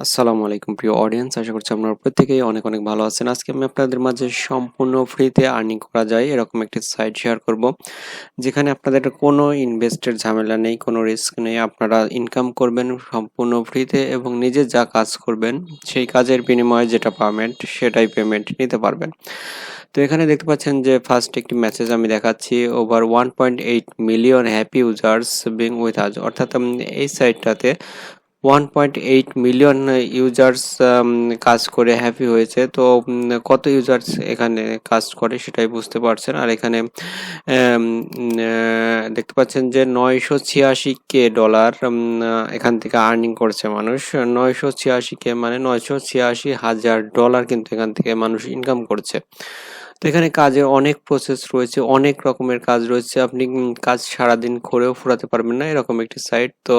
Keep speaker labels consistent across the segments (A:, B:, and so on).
A: আসসালামু আলাইকুম প্রিয় অডিয়েন্স আশা করছি আপনারা প্রত্যেকেই অনেক অনেক ভালো আছেন। আজকে আমি আপনাদের মাঝে সম্পূর্ণ ফ্রিতে আর্নিং করা যায়, এরকম একটি সাইট শেয়ার করব, যেখানে আপনাদের কোনো ইনভেস্টের ঝামেলা নেই, কোনো রিস্ক নেই। আপনারা ইনকাম করবেন সম্পূর্ণ ফ্রিতে এবং নিজে যা কাজ করবেন, সেই কাজের বিনিময়ে যেটা পেমেন্ট সেটাই পেমেন্ট নিতে পারবেন। তো এখানে দেখতে পাচ্ছেন যে ফার্স্ট একটি মেসেজ আমি দেখাচ্ছি over one point eight million happy users being with আজ অর্থাৎ এই সাইটটাতে one point eight million users কাজ করে হ্যাপি হয়েছে। তো কত ইউজার্স এখানে কাজ করে সেটাই বুঝতে পারছেন। আর এখানে দেখতে পাচ্ছেন যে নয়শো ছিয়াশি কে ডলার এখান থেকে আর্নিং করছে মানুষ। নয়শো ছিয়াশি কে মানে নয়শো ছিয়াশি হাজার ডলার কিন্তু এখান থেকে মানুষ ইনকাম করছে। তো এখানে কাজের অনেক প্রসেস রয়েছে, অনেক রকমের কাজ রয়েছে। আপনি কাজ সারাদিন করেও ফুরাতে পারবেন না, এরকম একটি সাইট তো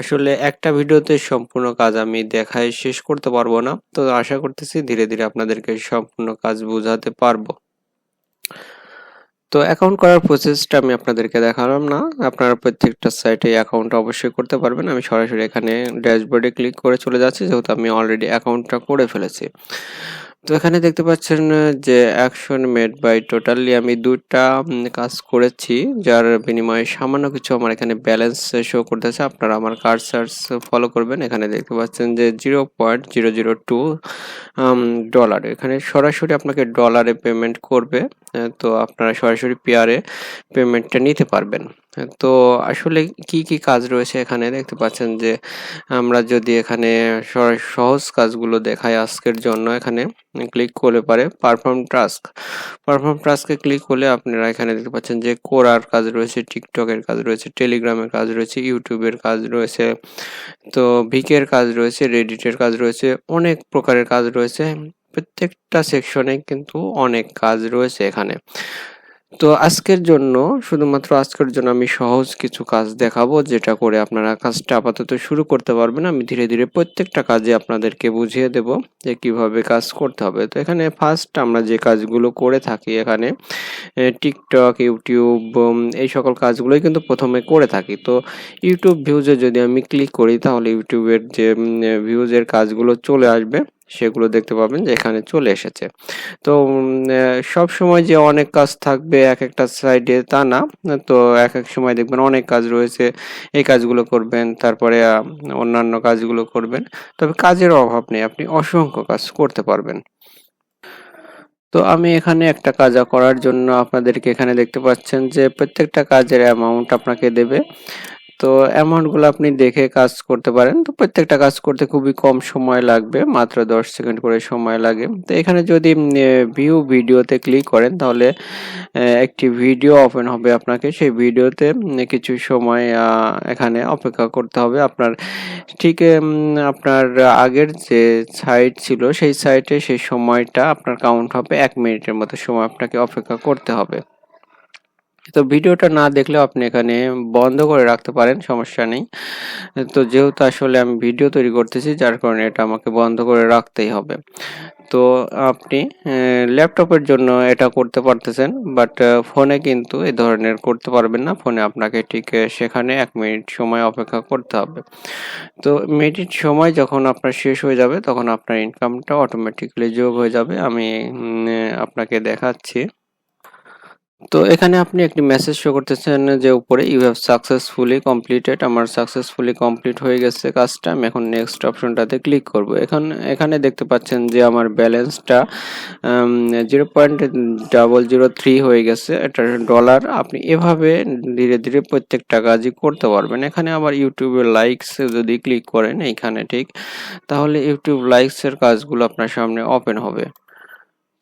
A: আসলে একটা ভিডিওতে সম্পূর্ণ কাজ আমি দেখায় শেষ করতে পারব না। তো আশা করতেছি ধীরে ধীরে আপনাদেরকে সম্পূর্ণ কাজ বোঝাতে পারব। তো অ্যাকাউন্ট করার প্রসেসটা আমি আপনাদেরকে দেখালাম না। আপনারা প্রত্যেকটা সাইটে অ্যাকাউন্ট অবশ্যই করতে পারবেন। আমি সরাসরি এখানে ড্যাশবোর্ডে ক্লিক করে চলে যাচ্ছি, যেহেতু আমি অলরেডি অ্যাকাউন্টটা করে ফেলেছি। তো এখানে দেখতে পাচ্ছেন যে অ্যাকশন মেড বাই টোটালি আমি দুটা কাজ করেছি, যার বিনিময়ে সামান্য কিছু আমার এখানে ব্যালেন্স শো করতেছে। আপনারা আমার কার্ড কার্সার্স ফলো করবেন। এখানে দেখতে পাচ্ছেন যে zero point zero zero two dollar এখানে সরাসরি আপনাকে ডলারে পেমেন্ট করবে তো আপনারা সরাসরি পেয়ারে পেমেন্টটা নিতে পারবেন। তো আসলে কি কি কাজ রয়েছে এখানে? দেখতে পাচ্ছেন যে আমরা যদি এখানে সহজ কাজগুলো দেখাই আজকের জন্য এখানে ক্লিক করলে পারে পারফর্ম টাস্ক পারফর্ম টাস্কে ক্লিক করলে আপনারা এখানে দেখতে পাচ্ছেন যে কোরার কাজ রয়েছে টিকটকের কাজ রয়েছে টেলিগ্রামের কাজ রয়েছে ইউটিউবের কাজ রয়েছে, তো ভিকের কাজ রয়েছে রেডিটের কাজ রয়েছে, অনেক প্রকারের কাজ রয়েছে। প্রত্যেকটা সেকশনে কিন্তু অনেক কাজ রয়েছে এখানে। তো আজকের জন্য, শুধুমাত্র আজকের জন্য আমি সহজ কিছু কাজ দেখাবো, যেটা করে আপনারা কাজটা আপাতত শুরু করতে পারবেন। আমি ধীরে ধীরে প্রত্যেকটা কাজে আপনাদেরকে বুঝিয়ে দেব যে কীভাবে কাজ করতে হবে। তো এখানে ফার্স্ট আমরা যে কাজগুলো করে থাকি এখানে টিকটক, ইউটিউব এই সকল কাজগুলোই কিন্তু প্রথমে করে থাকি। তো ইউটিউব ভিউজে যদি আমি ক্লিক করি, তাহলে ইউটিউবের যে ভিউজের কাজগুলো চলে আসবে। সেগুলো দেখতে পাবেন যে এখানে চলে এসেছে। তো সব সময় যে অনেক কাজ থাকবে এক একটা সাইডে তা না। তো এক এক সময় দেখবেন অনেক কাজ রয়েছে, এই কাজগুলো করবেন, তারপরে অন্যান্য কাজগুলো করবেন। তবে কাজের অভাব নেই, আপনি অসংখ্য কাজ করতে পারবেন। তো আমি এখানে একটা কাজ করার জন্য আপনাদেরকে এখানে দেখতে পাচ্ছেন যে প্রত্যেকটা কাজের অ্যামাউন্ট আপনাকে দেবে। তো অ্যামাউন্টগুলো আপনি দেখে কাজ করতে পারেন। তো প্রত্যেকটা কাজ করতে খুবই কম সময় লাগবে, মাত্র দশ সেকেন্ড করে সময় লাগে। তো এখানে যদি ভিউ ভিডিওতে ক্লিক করেন, তাহলে একটি ভিডিও ওপেন হবে আপনাকে। সেই ভিডিওতে কিছু সময় এখানে অপেক্ষা করতে হবে। আপনার, ঠিক আপনার আগের যে সাইট ছিল, সেই সাইটে সেই সময়টা আপনার কাউন্ট হবে এক মিনিটের মতো সময় আপনাকে অপেক্ষা করতে হবে। তো ভিডিওটা না দেখলেও আপনি এখানে বন্ধ করে রাখতে পারেন, সমস্যা নেই। তো যেহেতু আসলে আমি ভিডিও তৈরি করতেছি, যার কারণে এটা আমাকে বন্ধ করে রাখতেই হবে। তো আপনি ল্যাপটপের জন্য এটা করতে পারতেছেন, বাট ফোনে কিন্তু এই ধরনের করতে পারবেন না। ফোনে আপনাকে ঠিক সেখানে এক মিনিট সময় অপেক্ষা করতে হবে। তো মিনিট সময় যখন আপনার শেষ হয়ে যাবে, তখন আপনার ইনকামটা অটোমেটিক্যালি যোগ হয়ে যাবে। আমি আপনাকে দেখাচ্ছি। তো এখানে আপনি একটি মেসেজ শো করতেছেন যে উপরে ইউ হ্যাভ সাকসেসফুলি কমপ্লিটেড আমার সাকসেসফুলি কমপ্লিট হয়ে গেছে কাজটা, আমি এখন নেক্সট অপশনটাতে ক্লিক করব। এখন, এখানে দেখতে পাচ্ছেন যে আমার ব্যালেন্সটা zero point double zero three হয়ে গেছে। এটা ডলার আপনি এভাবে ধীরে ধীরে প্রত্যেকটা কাজই করতে পারবেন। এখানে আবার ইউটিউবের লাইকস যদি ক্লিক করেন, এইখানে ঠিক, তাহলে ইউটিউব লাইকসের কাজগুলো আপনার সামনে ওপেন হবে।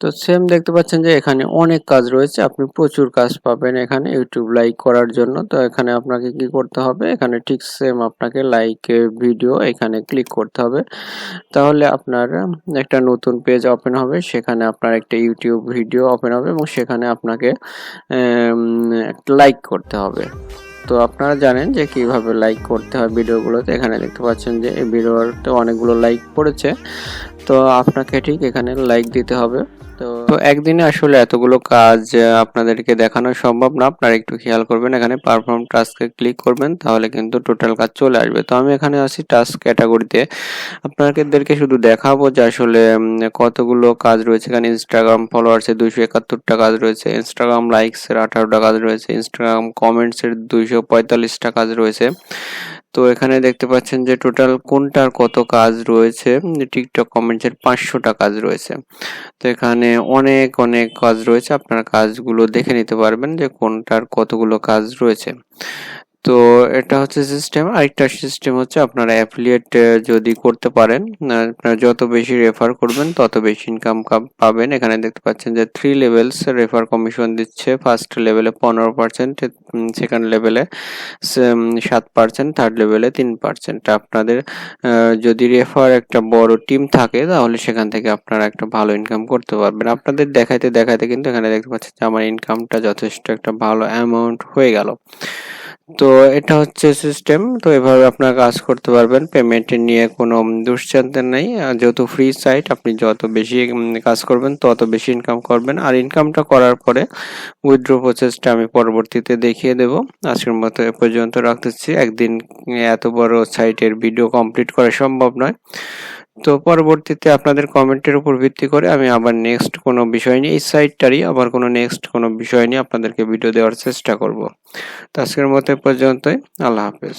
A: তো সেম দেখতে পাচ্ছেন যে এখানে অনেক কাজ রয়েছে। আপনি প্রচুর কাজ পাবেন এখানে ইউটিউব লাইক করার জন্য। তো এখানে আপনাকে কি করতে হবে? এখানে ঠিক সেম আপনাকে লাইক ভিডিও এখানে ক্লিক করতে হবে। তাহলে আপনার একটা নতুন পেজ ওপেন হবে। সেখানে আপনার একটা ইউটিউব ভিডিও ওপেন হবে এবং সেখানে আপনাকে লাইক করতে হবে। তো আপনারা জানেন যে কীভাবে লাইক করতে হয় ভিডিওগুলোতে। এখানে দেখতে পাচ্ছেন যে এই ভিডিওতে অনেকগুলো লাইক পড়েছে। তো আপনাকে ঠিক এখানে লাইক দিতে হবে। তো একদিনে আসলে এতগুলো কাজ আপনাদেরকে দেখানো সম্ভব না। আপনারা একটু খেয়াল করবেন, এখানে পারফর্ম টাস্কে ক্লিক করবেন, তাহলে কিন্তু টোটাল কাজ চলে আসবে। তো আমি এখানে আছি টাস্ক ক্যাটাগরিতে আপনাদেরকে শুধু দেখাবো যে আসলে কতগুলো কাজ রয়েছে। এখানে ইনস্টাগ্রাম ফলোয়ার্সের দুইশো একাত্তরটা কাজ রয়েছে ইনস্টাগ্রাম লাইকসের আঠারোটা কাজ রয়েছে ইনস্টাগ্রাম কমেন্টসের দুইশো পঁয়তাল্লিশটা কাজ রয়েছে। তো এখানে দেখতে পাচ্ছেন যে টোটাল কোনটার কত কাজ রয়েছে? টিকটক কমেন্টসের পাঁচশোটা কাজ রয়েছে। তো এখানে অনেক অনেক কাজ রয়েছে। আপনার কাজগুলো দেখে নিতে পারবেন যে কোনটার কতগুলো কাজ রয়েছে। তো এটা হচ্ছে সিস্টেম আরেকটা সিস্টেম হচ্ছে আপনারা অ্যাফিলিয়েট যদি করতে পারেন আপনারা যত বেশি রেফার করবেন, তত বেশি ইনকাম পাবেন। এখানে দেখতে পাচ্ছেন যে থ্রি লেভেলস রেফার কমিশন দিচ্ছে। ফার্স্ট লেভেলে পনেরো পার্সেন্ট সেকেন্ড লেভেলে সাত পার্সেন্ট থার্ড লেভেলে তিন পার্সেন্ট আপনাদের যদি রেফার একটা বড় টিম থাকে, তাহলে সেখান থেকে আপনারা একটা ভালো ইনকাম করতে পারবেন। আপনাদের দেখাইতে দেখাইতে কিন্তু এখানে দেখতে পাচ্ছেন যে আমার ইনকামটা যথেষ্ট একটা ভালো অ্যামাউন্ট হয়ে গেল। তো এটা হচ্ছে সিস্টেম তো এভাবে আপনারা কাজ করতে পারবেন। পেমেন্ট নিয়ে কোনো দুশ্চিন্তা নেই। যেহেতু ফ্রি সাইট আপনি যত বেশি কাজ করবেন, তত বেশি ইনকাম করবেন। আর ইনকামটা করার পরে উইথড্র প্রসেসটা আমি পরবর্তীতে দেখিয়ে দেব। আজকের মতো এ পর্যন্ত রাখতেছি। একদিন এত বড় সাইটের ভিডিও কমপ্লিট করা সম্ভব নয়। তো পরবর্তীতে আপনাদের কমেন্টের উপর ভিত্তি করে আমি আবার নেক্সট কোনো বিষয় নিয়ে, এই সাইটটারই আবার কোনো নেক্সট কোনো বিষয় নিয়ে আপনাদেরকে ভিডিও দেওয়ার চেষ্টা করব। তো আজকের মতো পর্যন্তই, আল্লাহ হাফেজ।